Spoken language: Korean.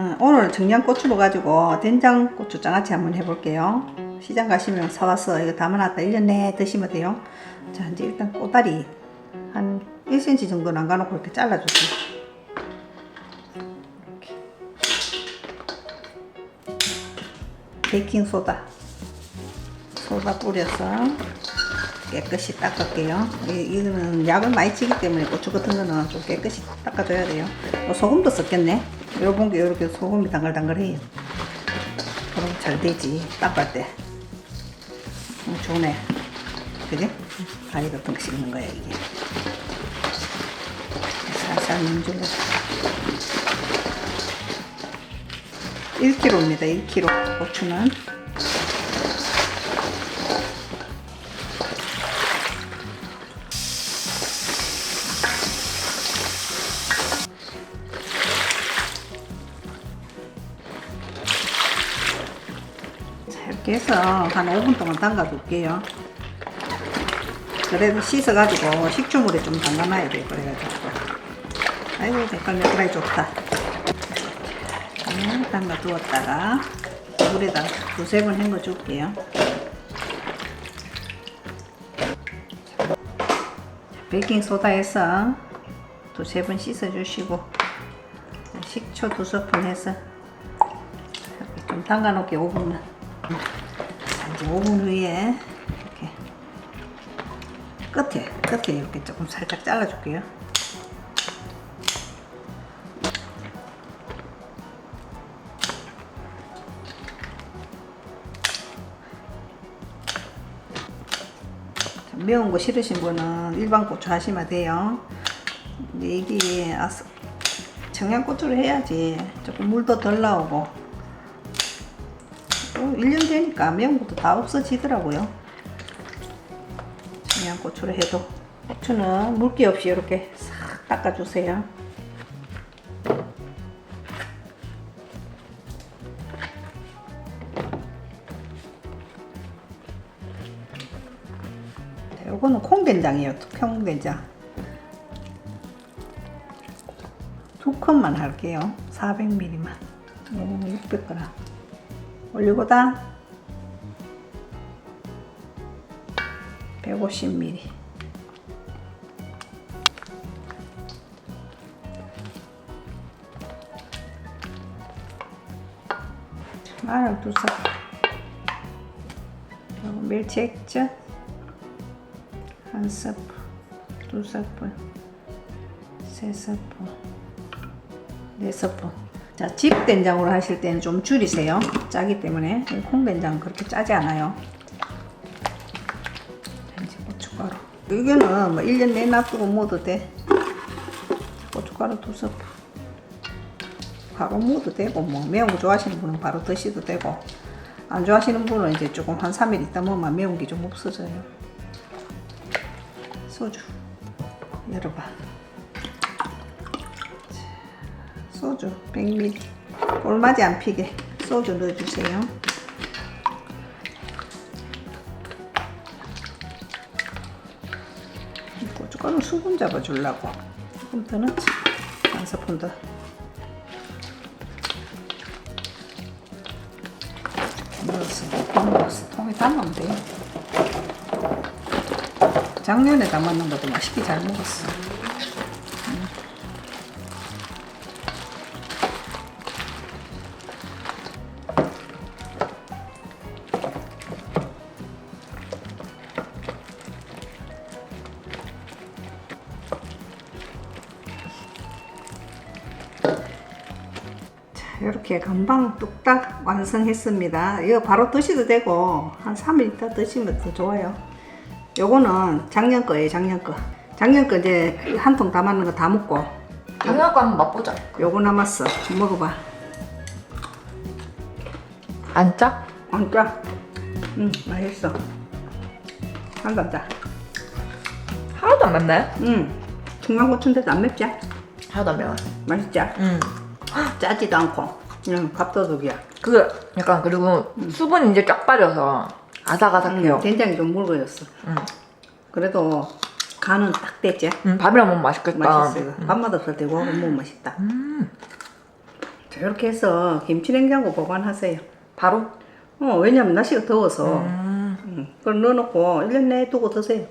어, 오늘 청양고추로 가지고 된장 고추 장아찌 한번 해볼게요. 시장 가시면 사와서 이거 담아놨다 1년 내에 드시면 돼요. 자, 이제 일단 꼬다리 한 1cm 정도 남가놓고 이렇게 잘라주세요. 이렇게. 베이킹소다. 소다 뿌려서 깨끗이 닦을게요. 이, 이거는 약을 많이 치기 때문에 고추 같은 거는 좀 깨끗이 닦아줘야 돼요. 어, 소금도 썼겠네. 요번 게 이렇게 소금이 당글당글해요. 그럼 잘 되지. 닦을 때. 음, 좋네. 그지? 가위 같은 거 씹는 거야, 이게. 살살 문질러. 1kg입니다, 1kg. 고추는. 이렇게 해서 한 5분 동안 담가둘게요. 그래도 씻어가지고 식초물에 좀 담가놔야 돼요. 그래가지고. 아이고, 매끄라이 좋다. 자, 담가두었다가 물에다 두세 번 헹궈 줄게요. 베이킹소다에서 두세 번 씻어주시고 식초 두 스푼 해서 좀 담가 놓게 5분만 이제 5분 후에 이렇게 끝에 끝에 이렇게 조금 살짝 잘라 줄게요. 매운 거 싫으신 분은 일반 고추 하시면 돼요. 근데 이게 청양고추를 해야지 조금 물도 덜 나오고 또 1년 되니까 매운 것도 다 없어지더라고요. 청양고추를 해도 고추는 물기 없이 이렇게 싹 닦아주세요. 자, 요거는 콩된장이에요. 통된장. 두 컵만 할게요. 400ml만. 요거는 600g. 올리고당 150ml 마늘 두 삽. 그리고 멸치 액젓 한 스푼, 두 스푼, 세 스푼, 네 스푼. 자, 집 된장으로 하실 때는 좀 줄이세요. 짜기 때문에 콩된장 그렇게 짜지 않아요. 자, 이제 고춧가루. 이거는 뭐 1년 내내 놔두고 먹어도 돼. 고춧가루 두 스푼. 바로 먹어도 되고 뭐 매운 거 좋아하시는 분은 바로 드셔도 되고 안 좋아하시는 분은 이제 조금 한 3일 있다 먹으면 매운 게 좀 없어져요. 소주 열어봐. 소주 100ml 꼴맞이 안 피게 소주 넣어주세요. 고춧가루 수분 잡아주려고. 조금 더 넣지. 한 스푼 더. 넣었어 통 넣었어 통에 담으면 돼 작년에 담았는 것도 맛있게 잘 먹었어 이렇게 금방 뚝딱 완성했습니다. 이거 바로 드셔도 되고 한 3일 있다 드시면 더 좋아요. 요거는 작년 거예요, 작년 거. 작년 거 이제 한 통 담았는 거 다 먹고 이거 한번 맛보자. 요거 남았어. 먹어봐. 안 짜? 안 짜? 응, 맛있어. 한잔 짜. 하나도 안 맵네. 응. 청양고추인데도 안 맵지? 하나도 안 매워. 맛있지? 음. 짜지도 않고 그냥 밥도둑이야. 그 약간 그리고 수분이 이제 쫙 빠져서 아삭아삭해요. 음, 된장이 좀 묽어졌어. 음. 그래도 간은 딱 됐지? 음, 밥이랑 먹으면 맛있겠다. 맛있어 이거. 밥맛 없을 때 이거 먹으면 맛있다. 음. 자, 이렇게 해서 김치냉장고 보관하세요. 바로? 어, 왜냐면 날씨가 더워서. 음. 음, 그걸 넣어놓고 1년 내에 두고 드세요.